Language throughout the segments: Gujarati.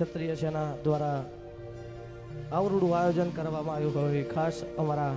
ક્ષત્રિય સેના દ્વારા આવરૂડું આયોજન કરવામાં આવ્યું હોય, ખાસ અમારા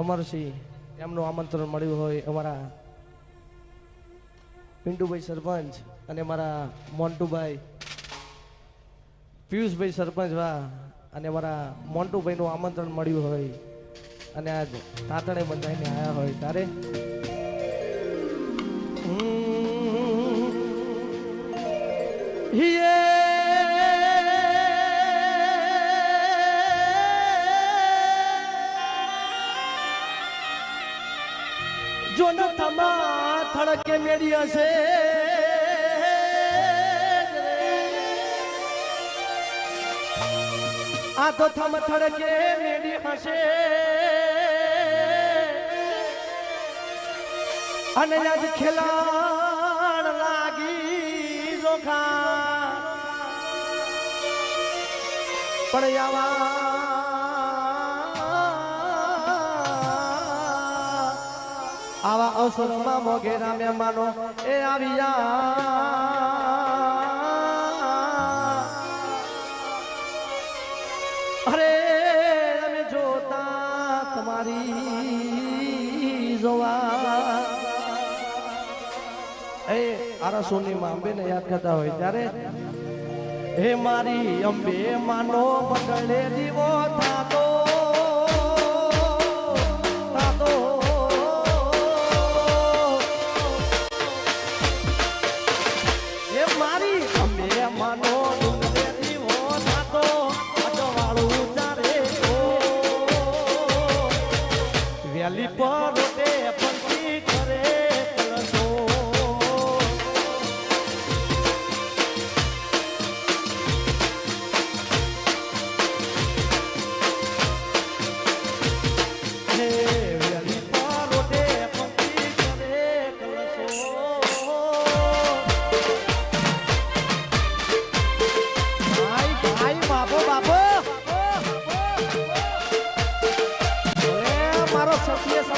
અમરસિંહ, એમનું આમંત્રણ મળ્યું હોય, અમારા પિન્ટુભાઈ સરપંચ અને મારા મોન્ટુભાઈ, પિયુષભાઈ સરપંચ વા અને મારા મોન્ટુભાઈનું આમંત્રણ મળ્યું હોય અને આજ તાતણે બંધાઈને આવ્યા હોય ત્યારે. જો ન થમા થડકે મેળી હશે. આ તો થમ થડકે મેળી હશે. અને આજ ખેલાણ લાગી જોખા પણ આવા અવસરોમાં મોઘેરા મહેમાનો એ આવ્યા. અરે, અમે જોતા તમારી જોવા. એ આરા સોની માં ને યાદ કરતા હોય ત્યારે, હે મારી અંબે, માનો બગડે દીવો થાતો મારો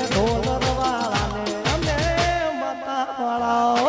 જે તમે ડોલર વાળાને અમે માતા વાળા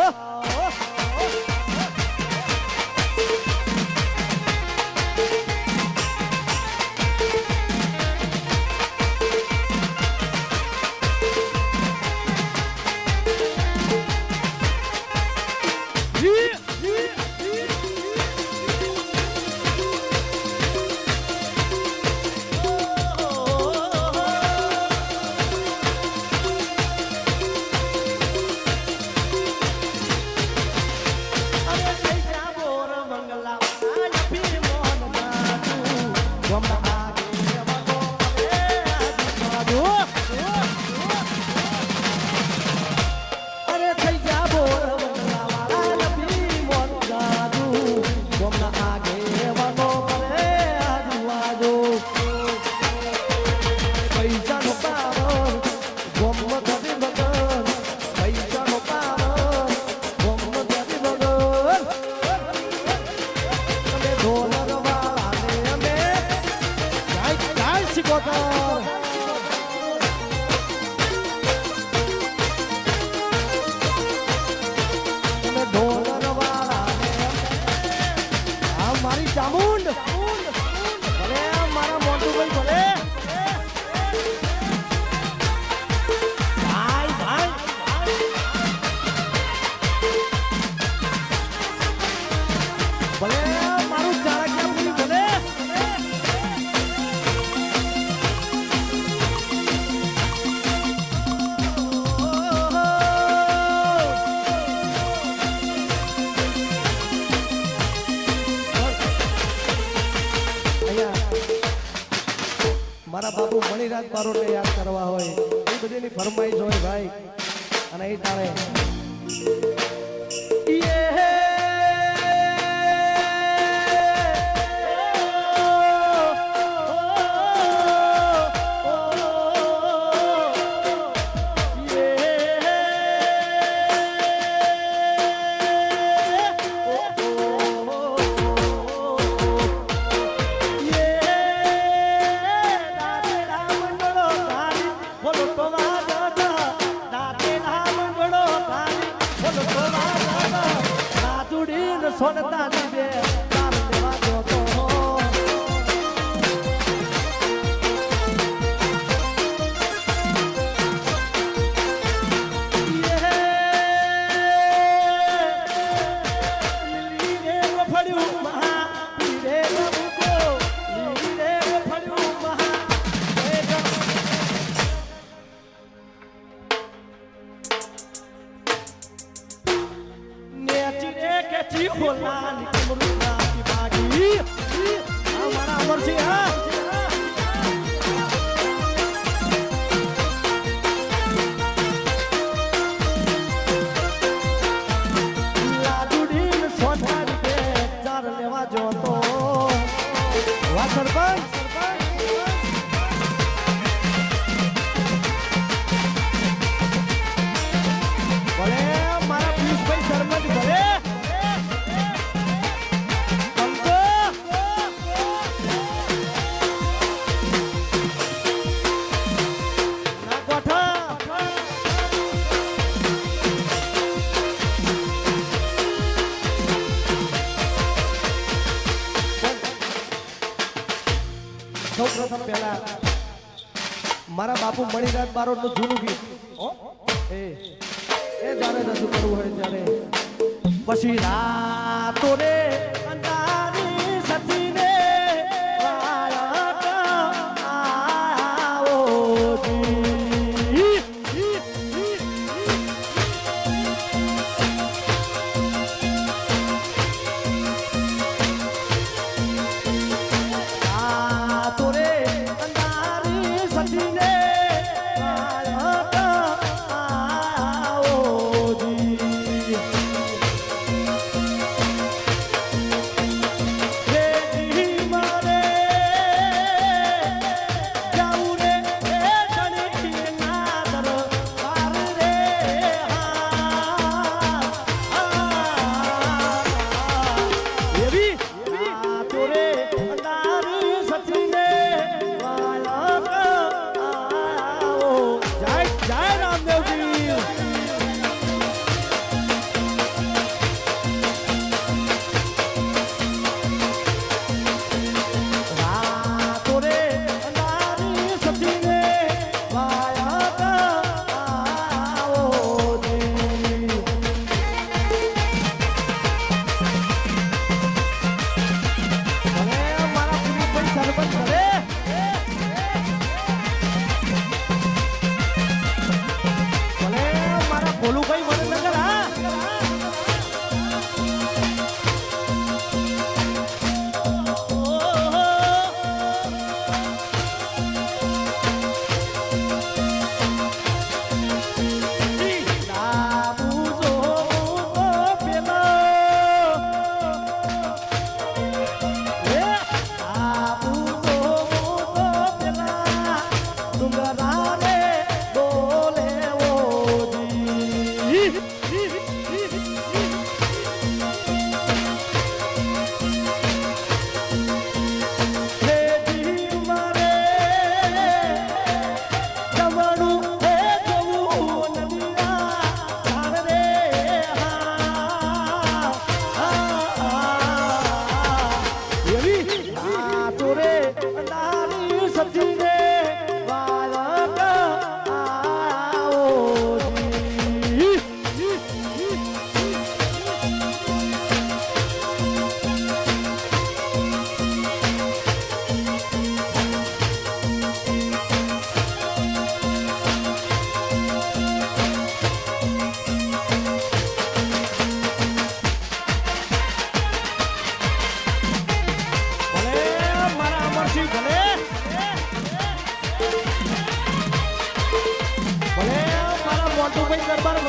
લેવા સૌ પ્રથમ પહેલા મારા બાપુ મણિરાજ બારોટનું જૂનું ગીત. એ એ જાણે રજૂ કરવું હોય ત્યારે. પછી રાતો રે out the window, but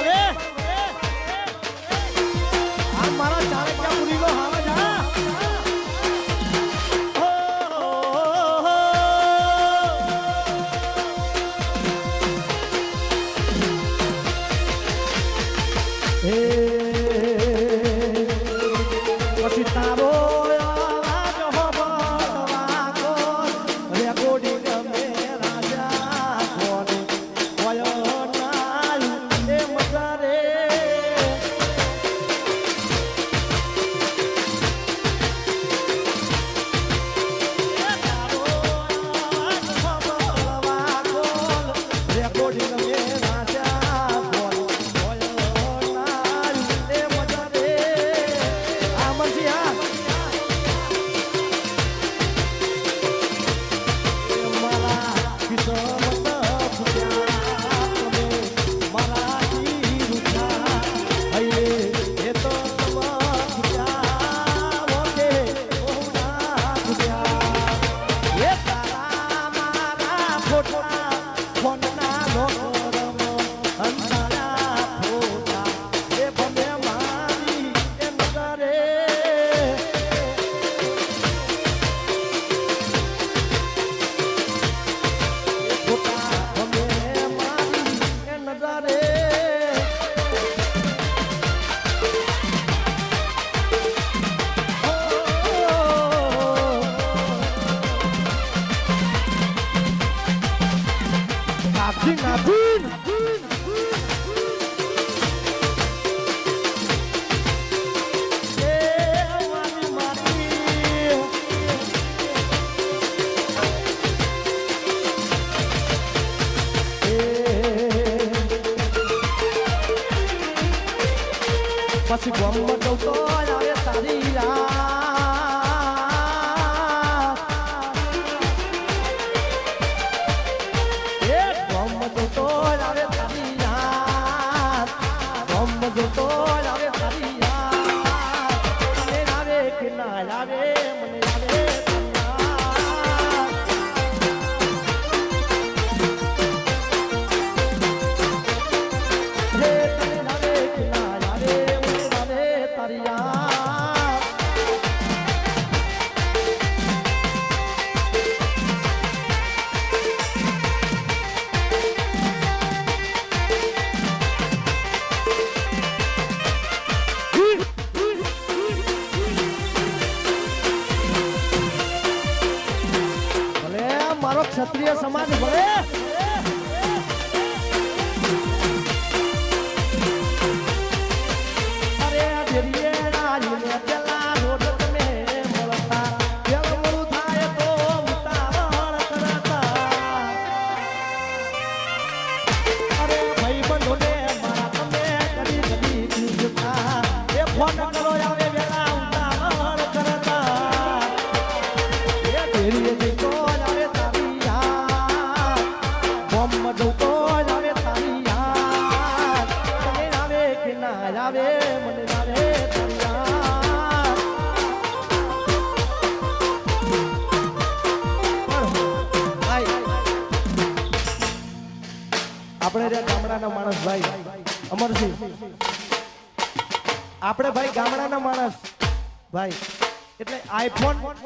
iPhone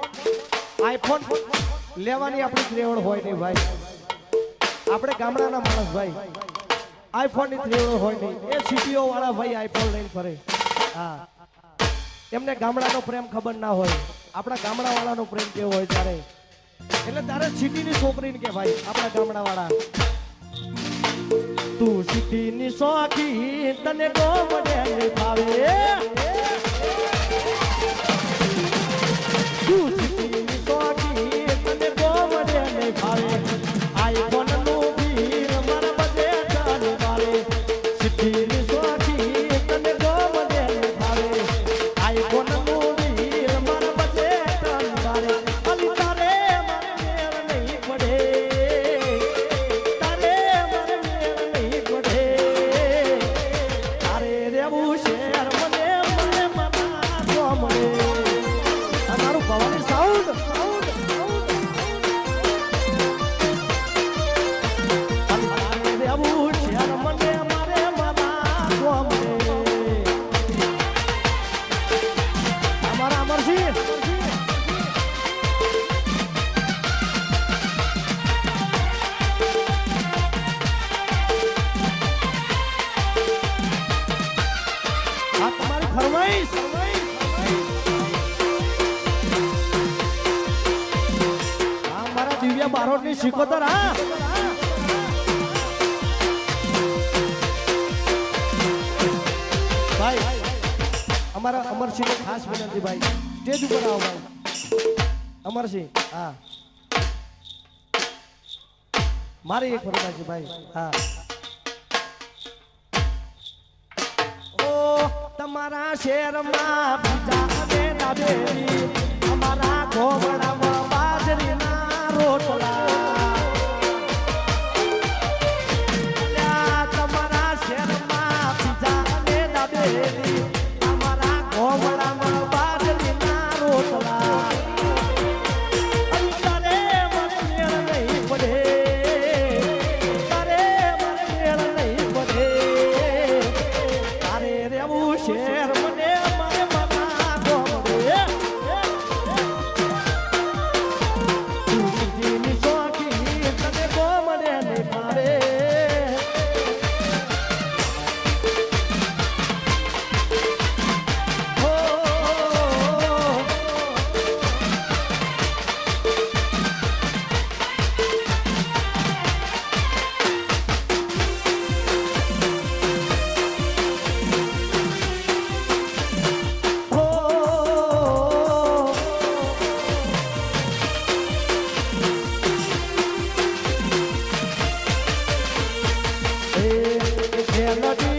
iPhone લેવાની આપણી ત્રેવડ હોય નહીં ભાઈ. આપણે ગામડાના માણસ ભાઈ. આઈફોનની ત્રેવડ હોય નહીં. એ સિટીઓ વાળા ભાઈ આઈફોન લઈને ફરે. હા. એમને ગામડાનો પ્રેમ ખબર ના હોય. આપણા ગામડાવાળાનો પ્રેમ કેવો હોય ત્યારે. એટલે તારે સિટીની છોકરીને કે ભાઈ, આપણા ગામડાવાળા. તું સિટીની શોખી તને ગોમડે ફાવે આઈફોન રાજકોટની શિકોતર હા ભાઈ, અમારા અમરસિંહ ખાસ વિનંતી ભાઈ. સ્ટેજ ઉપર આવો ભાઈ. અમરસિંહ, હા. મારી એક ફરતા છે ભાઈ, હા. ઓ, તમારા શેરમાં બીજા અમે દાબેરી અમારા ઘોવડામાં બાજરીના તમારા શહેરમાં પિતા ને એ ખેલડી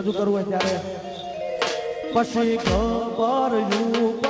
રજૂ કરવું હોય ત્યારે પછી ખબર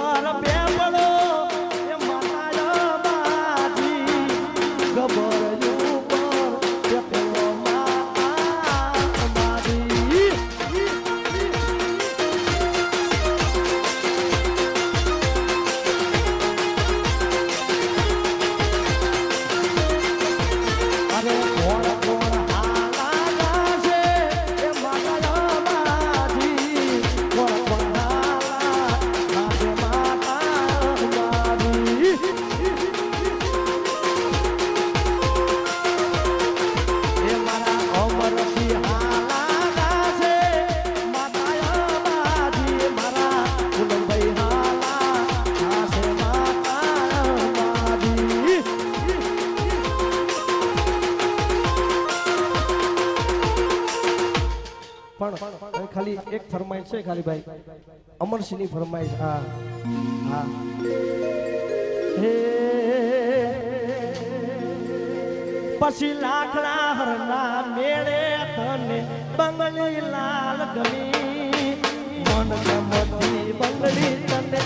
પડશે ખાલી ભાઈ? અમરસિંહની ફરમાઈશ હા. હા. પછી લાકડા હરના મેળે તને બંગલી લાલ ગમી. મન ગમતી બંગલી તને